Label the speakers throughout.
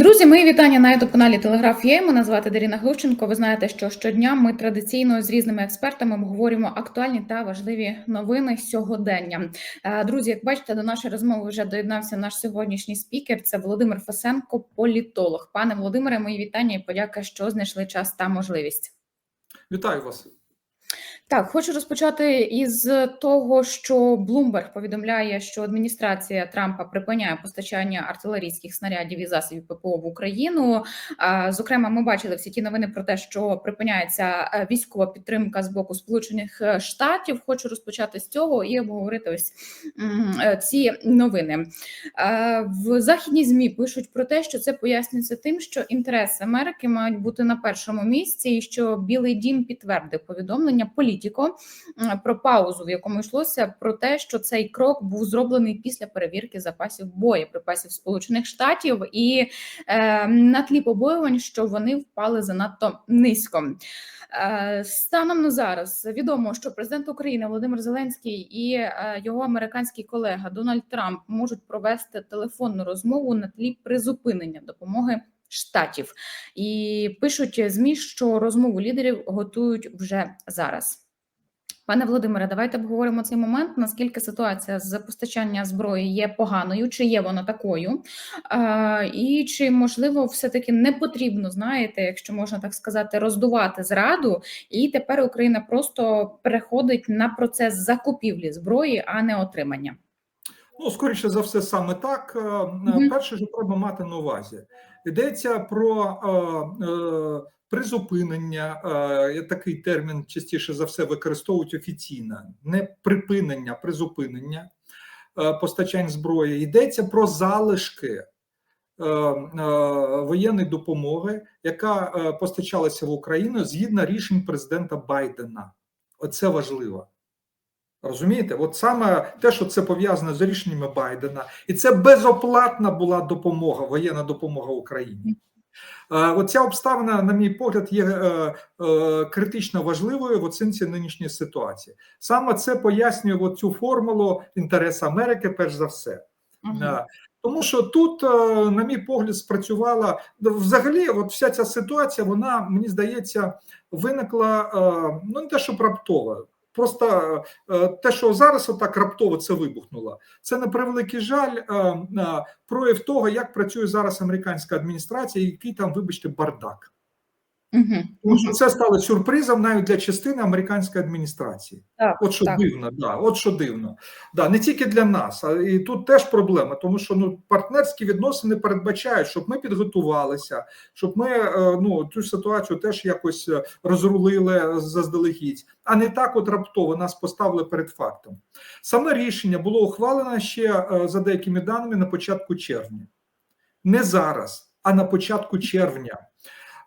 Speaker 1: Друзі, мої вітання на youtube каналі Телеграф є. Мене звати Даріна Глущенко. Ви знаєте, що щодня ми традиційно з різними експертами обговорюємо актуальні та важливі новини сьогодення. Е, Друзі, як бачите, до нашої розмови вже доєднався наш сьогоднішній спікер. Це Володимир Фасенко, політолог. Пане Володимире, мої вітання і подяка, що знайшли час та можливість.
Speaker 2: Вітаю вас.
Speaker 1: Так, хочу розпочати із того, що Блумберг повідомляє, що адміністрація Трампа припиняє постачання артилерійських снарядів і засобів ППО в Україну. Зокрема, ми бачили всі ті новини про те, що припиняється е, військова підтримка з боку Сполучених е, Штатів. Хочу розпочати з цього і обговорити ось е, ці новини. В західній змі пишуть про те, що це пояснюється тим, що інтереси Америки мають бути на першому місці, і що Білий Дім підтвердив повідомлення політико м, про паузу, в якому йшлося про те, що цей крок був зроблений після перевірки запасів боєприпасів Сполучених Штатів, і е, на тлі побоювань, що вони впали занадто низько. Е, Станом на зараз відомо, що президент України Володимир Зеленський і е, його американський колега Дональд Трамп можуть провести телефонну розмову на тлі призупинення допомоги штатів, і пишуть змі, що розмову лідерів готують вже зараз. Пане Володимире, давайте обговоримо цей момент. Наскільки ситуація з постачання зброї є поганою, чи є вона такою, і чи можливо все-таки не потрібно, знаєте, якщо можна так сказати, роздувати зраду, і тепер Україна просто переходить на процес закупівлі зброї, а не отримання.
Speaker 2: Ну, скоріше за все, саме так. Е, е, Перше, що треба мати на увазі, йдеться про е, е, призупинення. Е, такий термін частіше за все використовують офіційно, не припинення, призупинення е, постачань зброї. Йдеться про залишки. Воєнної допомоги, яка постачалася в Україну згідно рішень президента Байдена. Оце важливо. Розумієте, от саме те, що це пов'язане з рішеннями Байдена, і це безоплатна була допомога, воєнна допомога Україні. Е, Оця обставина, на мій погляд, є е, е, критично важливою в оцінці нинішньої ситуації. Саме це пояснює от цю формулу інтересу Америки, перш за все. Е, Тому що тут, на мій погляд, спрацювала взагалі, от вся ця ситуація, вона мені здається, виникла ну не те, що раптово. Просто е, те, що зараз отак раптово це вибухнуло, це на превеликий жаль е, е, прояв того, як працює зараз американська адміністрація, який там, вибачте, бардак.
Speaker 1: Мгм.
Speaker 2: Тому що це стало сюрпризом навіть для частини американської адміністрації.
Speaker 1: Так,
Speaker 2: От що
Speaker 1: так.
Speaker 2: дивно, да, от що дивно. Да, не тільки для нас, а і тут теж проблема, тому що ну партнерські відносини передбачають, щоб ми підготувалися, щоб ми е, ну цю ситуацію теж якось е, розрулили заздалегідь, а не так, от раптово нас поставили перед фактом. Саме рішення було ухвалено ще е, за деякими даними на початку червня, не зараз, а на початку червня.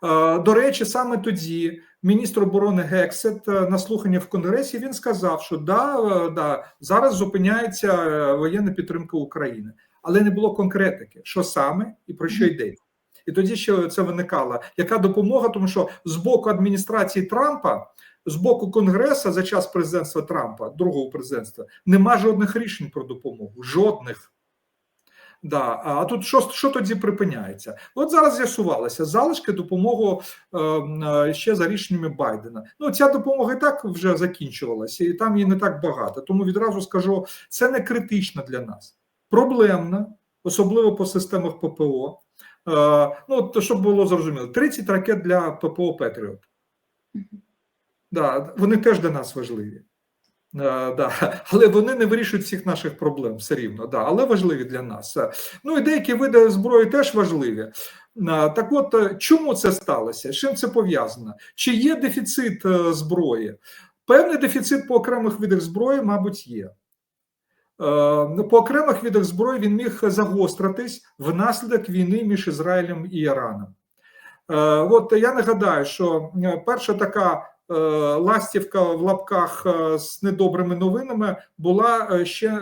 Speaker 2: Е, До речі, саме тоді міністр оборони Гексет е, на слухання в Конгресі він сказав, що да, е, да, зараз зупиняється воєнна підтримка України, але не було конкретики, що саме і про що йдеться. І тоді ще це виникало. Яка допомога? Тому що з боку адміністрації Трампа, з боку Конгресу за час президентства Трампа, другого президентства, нема жодних рішень про допомогу. Жодних. Да, а тут що, що тоді припиняється? От зараз з'ясувалося залишки допомоги е, е, ще за рішеннями Байдена. Ну ця допомога і так вже закінчувалася, і там її не так багато. Тому відразу скажу, це не критично для нас. Проблемна, особливо по системах ППО. Е, ну то щоб було зрозуміло, 30 ракет для ППО Петріот. Да, вони теж для нас важливі. Е, да. Але вони не вирішують всіх наших проблем все рівно, да. але важливі для нас. Е, Ну і деякі види зброї теж важливі. Е, Так от, чому це сталося? З чим це пов'язано? Чи є дефіцит зброї? Певний дефіцит по окремих видах зброї, мабуть, є. Ну, По окремих видах зброї він міг загостритись внаслідок війни між Ізраїлем і Іраном. От я нагадаю, що перша така ластівка в лапках е, з недобрими новинами була е, ще е,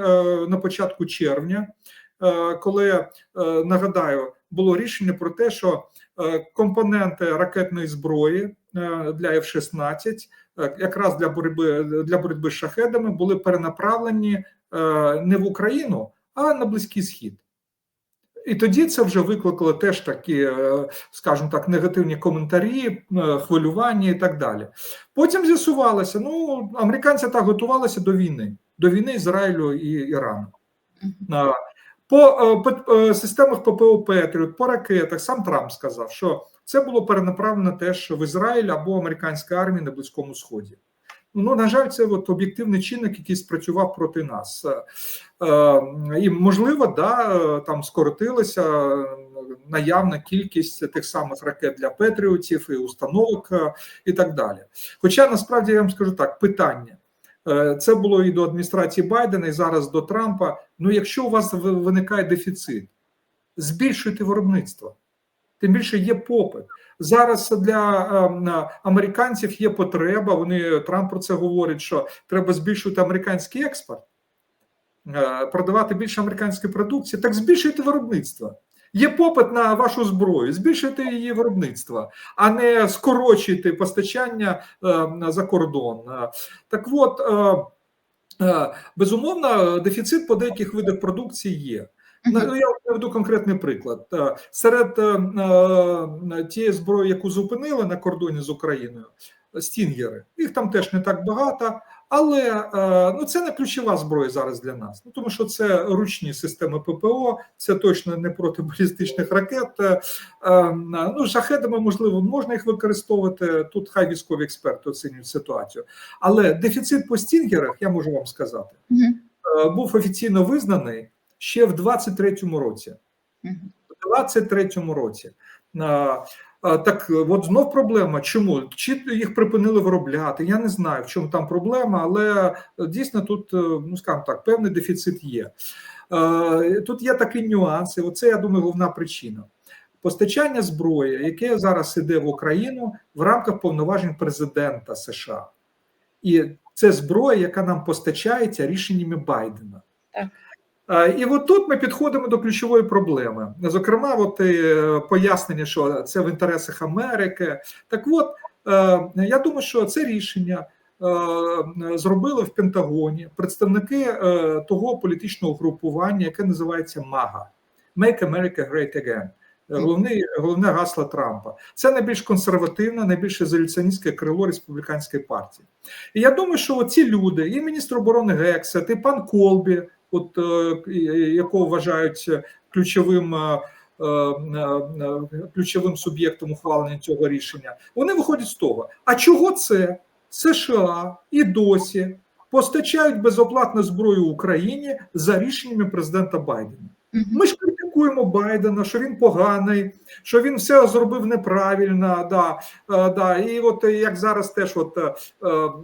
Speaker 2: на початку червня, е, коли е, нагадаю, було рішення про те, що е, компоненти ракетної зброї е, для F-16, е, якраз для боротьби для боротьби з шахедами, були перенаправлені е, не в Україну, а на Близький Схід. І тоді це вже викликало теж такі, е, скажімо так, негативні коментарі, е, хвилювання і так далі. Потім з'ясувалося, ну американці так готувалися до війни, до війни Ізраїлю і Ірану. А, По, е, по е, системах ППО Петріот, по ракетах, сам Трамп сказав, що це було перенаправлено теж в Ізраїль або американська армія на Близькому Сході. Ну, на жаль, це от об'єктивний чинник, який спрацював проти нас. Е, е, І, можливо, да, е, там скоротилася наявна кількість тих самих ракет для Петріотів і установок і так далі. Хоча насправді я вам скажу так: питання. Це було і до адміністрації Байдена, і зараз до Трампа. Ну, якщо у вас виникає дефіцит, збільшуйте виробництво. Тим більше є попит. Зараз для е, американців є потреба. Вони Трамп про це говорить, що треба збільшувати американський експорт, е, продавати більше американської продукції. Так збільшуйте виробництво. Є попит на вашу зброю, збільшуйте її виробництво, а не скорочуйте постачання е, за кордон. Е, Так от, е, безумовно, дефіцит по деяких видах продукції є. Ну, я наведу конкретний приклад. Е, Серед е, е, тієї зброї, яку зупинили на кордоні з Україною, стінгери. Їх там теж не так багато, але ну, це не ключова зброя зараз для нас. Ну, тому що це ручні системи ППО, це точно не проти балістичних ракет. Ну, шахедами, можливо, можна їх використовувати. Тут хай військові експерти оцінюють ситуацію. Але дефіцит по стінгерах, я можу вам сказати, був офіційно визнаний ще в 23-му році. В 23-му році. Так, от знов проблема. Чому? Чи їх припинили виробляти? Я не знаю, в чому там проблема, але дійсно тут, е, ну скажімо так, певний дефіцит є. Тут є такі нюанси. Оце, я думаю, головна причина. Постачання зброї, яке зараз іде в Україну в рамках повноважень президента США. І це зброя, яка нам постачається рішеннями Байдена.
Speaker 1: Так.
Speaker 2: Е, І от тут ми підходимо до ключової проблеми. Зокрема, от е, пояснення, що це в інтересах Америки. Так от, е, я думаю, що це рішення зробили в Пентагоні представники того політичного групування, яке називається МАГА Make America Great Again. Головне, головне гасло Трампа. Це найбільш консервативне, найбільш ізоляціоністське крило республіканської партії. І я думаю, що ці люди, і міністр оборони Гексет, і пан Колбі, от е, якого вважають ключовим. е, е, Ключовим суб'єктом ухвалення цього рішення, вони виходять з того. А чого це США і досі постачають безоплатну зброю Україні за рішеннями президента Байдена? Ми ж критикуємо Байдена, що він поганий, що він все зробив неправильно. Да, да. І от як зараз теж от е,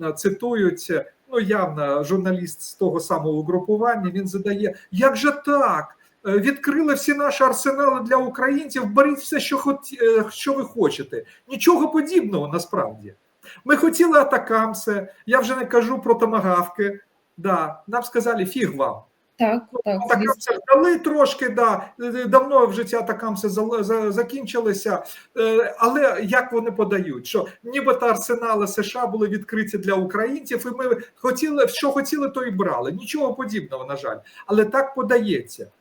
Speaker 2: е, цитують, ну явно журналіст з того самого угрупування, він задає: як же так? Е, Відкрили всі наші арсенали для українців, беріть все, що хоті, е, що ви хочете. Нічого подібного насправді. Ми хотіли атакамси, я вже не кажу про томагавки. Да, нам сказали, фіг вам.
Speaker 1: Так, так, звісно.
Speaker 2: Атакамси дали трошки, да, давно вже ці атакамси за- за- закінчилися, Е, але як вони подають, що нібито арсенали США були відкриті для українців, і ми хотіли, що хотіли, то і брали. Нічого подібного, на жаль, але так подається.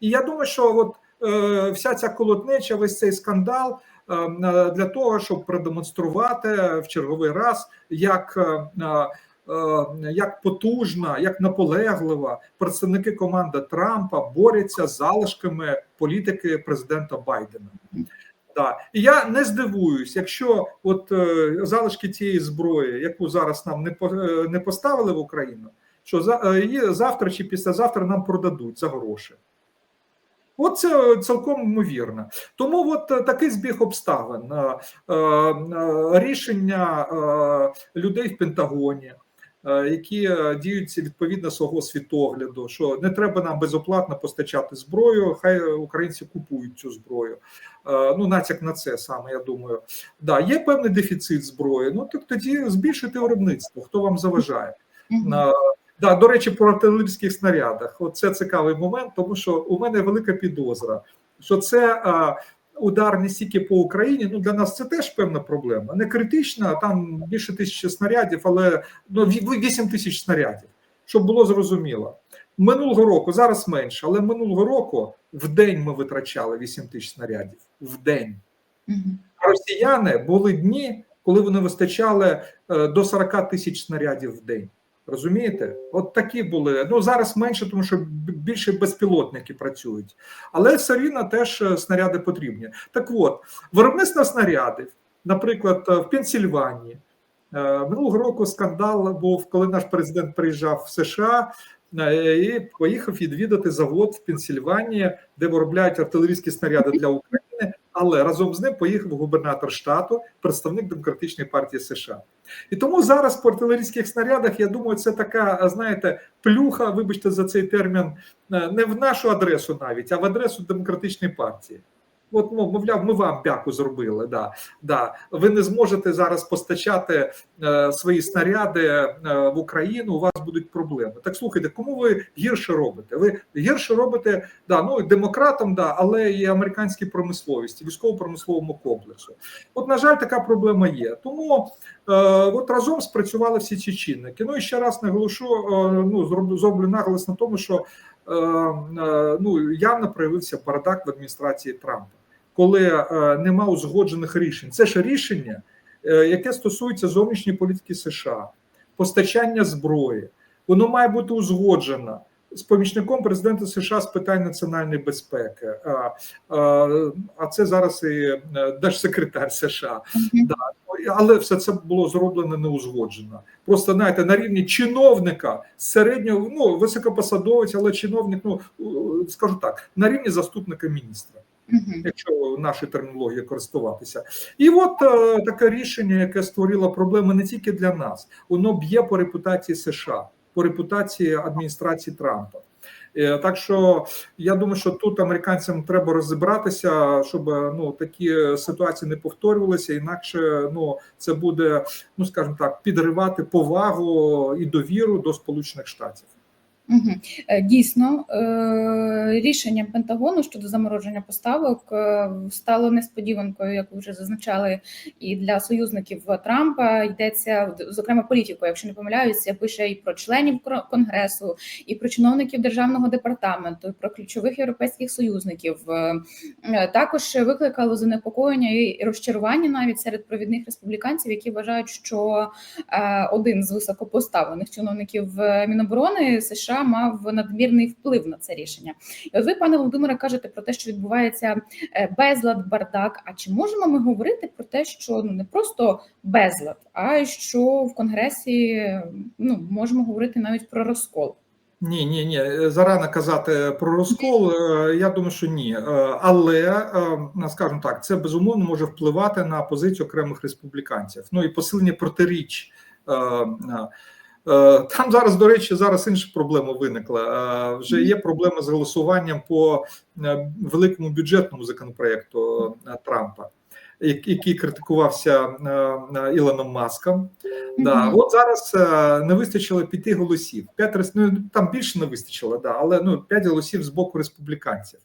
Speaker 2: І я думаю, що от е, вся ця колотнеча, весь цей скандал е, е, для того, щоб продемонструвати в черговий раз, як. Е, Як потужна, як наполеглива представники команди Трампа борються з залишками політики президента Байдена. Да. І я не здивуюсь, якщо от е, залишки тієї зброї, яку зараз нам не по- е, не поставили в Україну, що за її завтра чи післязавтра нам продадуть за гроші. От це цілком ймовірно. Тому от такий збіг обставин, е, рішення людей в Пентагоні, які е, діють відповідно свого світогляду, що не треба нам безоплатно постачати зброю, хай українці купують цю зброю. Е, Ну, натяк на це саме, я думаю. Да, є певний дефіцит зброї. Ну так тоді збільшити виробництво. Хто вам заважає? Е, Да, до речі, про артилерійських снарядах. Оце цікавий момент, тому що у мене велика підозра, що це а, удар не стільки по Україні. Ну для нас це теж певна проблема. Не критична, там більше тисячі снарядів, але ну, 8 тисяч снарядів, щоб було зрозуміло. Минулого року зараз менше, але минулого року в день ми витрачали 8 тисяч снарядів. В день. А росіяни були дні, коли вони вистачали е, до 40 тисяч снарядів в день. Розумієте? От такі були. Ну зараз менше, тому що більше безпілотники працюють. Але все рівно теж е, снаряди потрібні. Так от, виробництво снарядів, наприклад, е, в Пенсільванії. е, Минулого року скандал був, коли наш президент приїжджав в США і поїхав відвідати завод в Пенсільванії, де виробляють артилерійські снаряди для України. Але разом з ним поїхав губернатор штату, представник демократичної партії США. І тому зараз по артилерійських снарядах, я думаю, це така, знаєте, плюха, вибачте за цей термін, е, не в нашу адресу навіть, а в адресу демократичної партії. От, мов- мовляв, ми вам бяку зробили. Да, да. Ви не зможете зараз постачати е, свої снаряди е, в Україну. У вас будуть проблеми. Так слухайте, кому ви гірше робите? Ви гірше робите да, ну демократам, да, але і американській промисловості, військово-промисловому комплексу. От, на жаль, така проблема є. Тому е, от разом спрацювали всі ці чинники. Ну і ще раз наголошу, е, ну зроблю наголос на тому, що е, е, ну явно проявився бардак в адміністрації Трампа, коли е, нема узгоджених рішень. Це ж рішення, е, яке стосується зовнішньої політики США, постачання зброї. Воно має бути узгоджено з помічником президента США з питань національної безпеки. А, а, а це зараз і е, держсекретар США.
Speaker 1: Мгм.
Speaker 2: Да. Але все це було зроблено неузгоджено. Просто знаєте, на рівні чиновника середнього, ну високопосадовець, але чиновник, ну е, скажу так, на рівні заступника міністра
Speaker 1: Мгм.
Speaker 2: якщо нашою термінологією користуватися. І от е, таке рішення, яке створило проблеми не тільки для нас, воно б'є по репутації США, по репутації адміністрації Трампа. Е, Так що я думаю, що тут американцям треба розібратися, щоб е, ну такі ситуації не повторювалися. Інакше ну це буде, ну скажімо так, підривати повагу і довіру до Сполучених Штатів.
Speaker 1: Е, Дійсно, е, рішення Пентагону щодо замороження поставок е, стало несподіванкою, як ви вже зазначали, і для союзників Трампа йдеться зокрема політику, якщо не помиляюся, пише і про членів конгресу, і про чиновників державного департаменту, і про ключових європейських союзників. Також викликало занепокоєння і розчарування навіть серед провідних республіканців, які вважають, що один з високопоставлених чиновників Міноборони США мав надмірний вплив на це рішення. І от ви, пане Володимире, кажете про те, що відбувається е, безлад, бардак. А чи можемо ми говорити про те, що ну не просто безлад, а що в конгресі ну можемо говорити навіть про розкол?
Speaker 2: Ні, ні, ні, зарано казати про розкол. е, Я думаю, що ні. Е, Але скажімо так, це безумовно може впливати на позицію окремих республіканців. Ну і посилення протиріч. Е, Там зараз, до речі, зараз інша проблема виникла. Е, Вже є проблема з голосуванням по е, великому бюджетному законопроекту Трампа, який критикувався Ілоном Маском. Да, от зараз не вистачило п'яти голосів. П'ять ну, там більше не вистачило, да, але ну п'ять голосів з боку республіканців.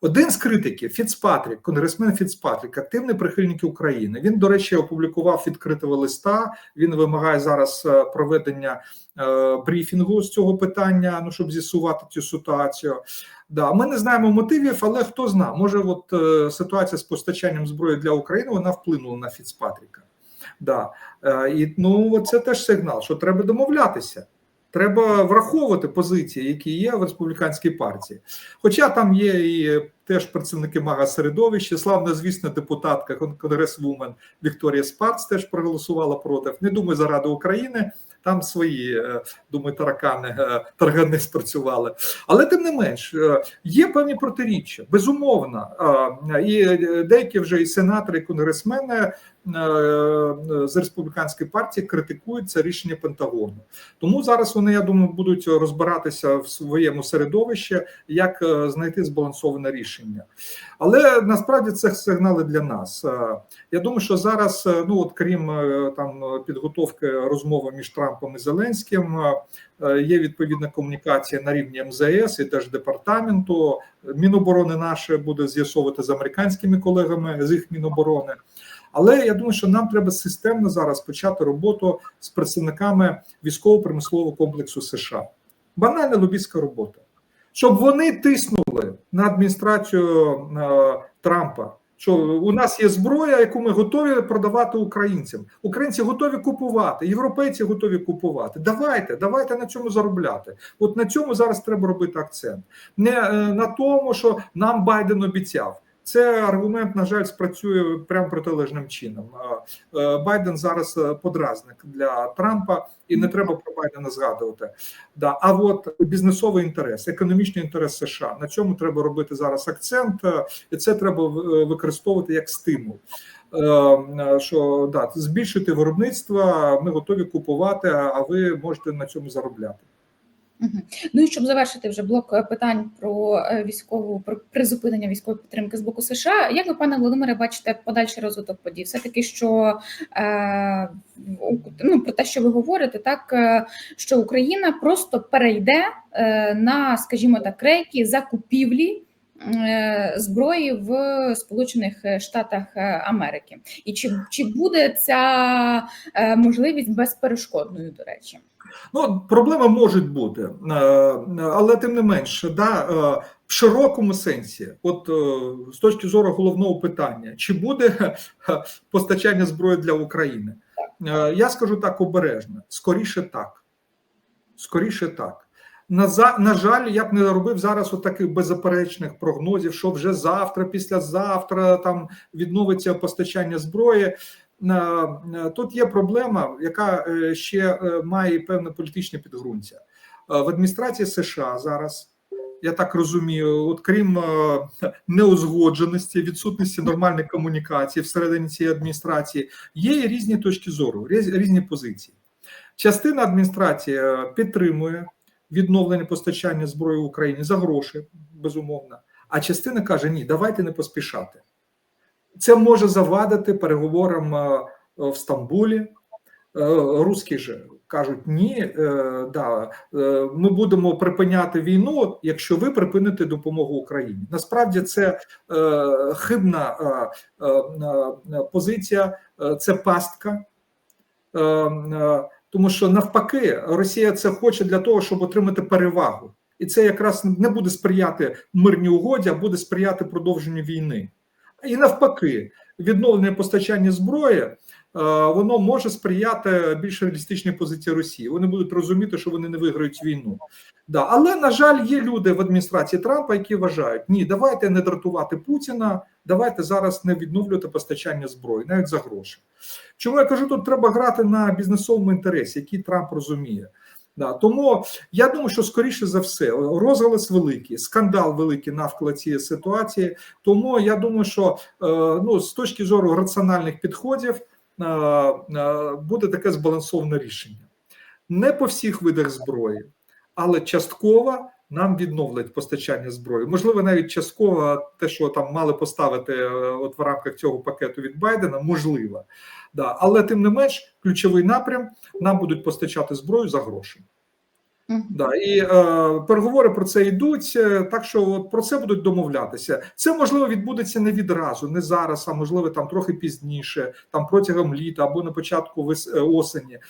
Speaker 2: Один з критиків Фіцпатрік, конгресмен Фіцпатрік, активний прихильник України. Він, до речі, опублікував відкритого листа. Він вимагає зараз е, проведення е, брифінгу з цього питання, ну щоб з'ясувати цю ситуацію. Да, ми не знаємо мотивів, але хто зна, може, от е, ситуація з постачанням зброї для України вона вплинула на Фіцпатріка. Да. І ну це теж сигнал, що треба домовлятися. Треба враховувати позиції, які є в республіканській партії. Хоча там є і теж представники мага середовища, славна, звісно, депутатка кон- конгресвумен Вікторія Спарц теж проголосувала проти. Не думаю, заради України. Там свої, е, думаю, таракани, е, таргани спрацювали. Але тим не менш, е, є певні протиріччя, безумовно. І деякі вже і сенатори, і конгресмени з республіканської партії критикують це рішення Пентагону. Тому зараз вони, я думаю, будуть розбиратися в своєму середовищі, як е, знайти збалансоване рішення. Але насправді це сигнали для нас. Е, Я думаю, що зараз, е, ну от крім е, там е, підготовки розмови між Трампом і Зеленським, е, е, є відповідна комунікація на рівні МЗС і Держдепартаменту. Міноборони наше буде з'ясовувати з американськими колегами з їх міноборони. Але я думаю, що нам треба системно зараз почати роботу з представниками військово-промислового комплексу США. Банальна лобістська робота. Щоб вони тиснули на адміністрацію е, Трампа. Що у нас є зброя, яку ми готові продавати українцям. Українці готові купувати, європейці готові купувати. Давайте, давайте на цьому заробляти. От на цьому зараз треба робити акцент. Не е, на тому, що нам Байден обіцяв. Це аргумент, на жаль, спрацює прямо протилежним чином. Е, Байден зараз е, подразник для Трампа, і не треба про Байдена згадувати. Да, а от бізнесовий інтерес, економічний інтерес США на цьому треба робити зараз акцент, е, і це треба використовувати як стимул. Що да, збільшити виробництво, ми готові купувати, а ви можете на цьому заробляти.
Speaker 1: Ну і щоб завершити вже блок е, питань про е, військову про призупинення військової підтримки з боку США, як ви, пане Володимире, бачите подальший розвиток подій? Все таки, що е, ну про те, що ви говорите, так е, що Україна просто перейде е, на, скажімо так, рейки закупівлі. Е, Зброї в Сполучених Штатах Америки, і чи, чи буде ця е, можливість безперешкодною, до речі?
Speaker 2: Ну, проблеми можуть бути, е, але тим не менше, да, в широкому сенсі, от з точки зору головного питання, чи буде постачання зброї для України? Я скажу так обережно: скоріше так. Скоріше так. На, за, на жаль, я б не робив зараз от таких беззаперечних прогнозів, що вже завтра, післязавтра там відновиться постачання зброї. Е, е, Тут є проблема, яка е, ще має певне політичне підґрунтя. В адміністрації США зараз, я так розумію, от крім неузгодженості, відсутності нормальної комунікації всередині цієї адміністрації, є і різні точки зору, різні позиції. Частина адміністрації підтримує відновлення постачання зброї Україні за гроші, безумовно. А частина каже: ні, давайте не поспішати. Це може завадити переговорам е, в Стамбулі. Е, Руські ж кажуть: ні, е, да, ми будемо припиняти війну, якщо ви припините допомогу Україні. Насправді це хибна позиція, це пастка. Тому що навпаки, Росія це хоче для того, щоб отримати перевагу, і це якраз не буде сприяти мирній угоді, а буде сприяти продовженню війни. І навпаки, відновлення постачання зброї е, воно може сприяти більш реалістичній позиції Росії. Вони будуть розуміти, що вони не виграють війну. Да. Але на жаль, є люди в адміністрації Трампа, які вважають, ні, давайте не дратувати Путіна, давайте зараз не відновлювати постачання зброї, навіть за гроші. Чому я кажу, тут треба грати на бізнесовому інтересі, який Трамп розуміє. Да, тому я думаю, що скоріше за все розголос великий, скандал великий навколо цієї ситуації. Тому я думаю, що е, ну з точки зору раціональних підходів е, е, буде таке збалансоване рішення. Не по всіх видах зброї, але частково нам відновлять постачання зброї. Можливо, навіть частково те, що там мали поставити е, от в рамках цього пакету від Байдена, можливо. Да. Але тим не менш, ключовий напрям нам будуть постачати зброю за гроші.
Speaker 1: Мгм.
Speaker 2: Да, і е, переговори про це йдуть, е, так що от про це будуть домовлятися. Це можливо відбудеться не відразу, не зараз, а можливо там трохи пізніше, там протягом літа або на початку вес, е, осені. Е,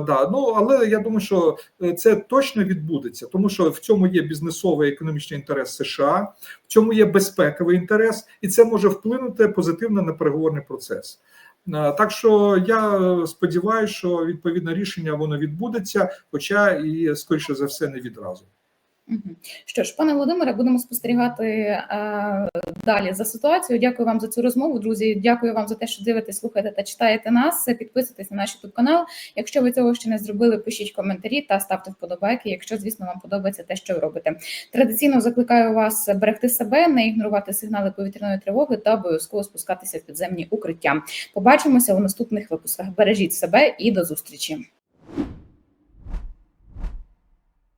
Speaker 2: да, ну але я думаю, що е, це точно відбудеться, тому що в цьому є бізнесовий економічний інтерес США, в цьому є безпековий інтерес, і це може вплинути позитивно на переговорний процес. Е, Так що я сподіваюся, що відповідне рішення воно відбудеться, хоча і скоріше за все не відразу.
Speaker 1: Що ж, пане Володимире, будемо спостерігати е, далі за ситуацією. Дякую вам за цю розмову, друзі. Дякую вам за те, що дивитесь, слухаєте та читаєте нас. Підписуйтесь на наш youtube канал. Якщо ви цього ще не зробили, пишіть коментарі та ставте вподобайки, якщо, звісно, вам подобається те, що ви робите. Традиційно закликаю вас берегти себе, не ігнорувати сигнали повітряної тривоги та обов'язково спускатися в підземні укриття. Побачимося у наступних випусках. Бережіть себе і до зустрічі.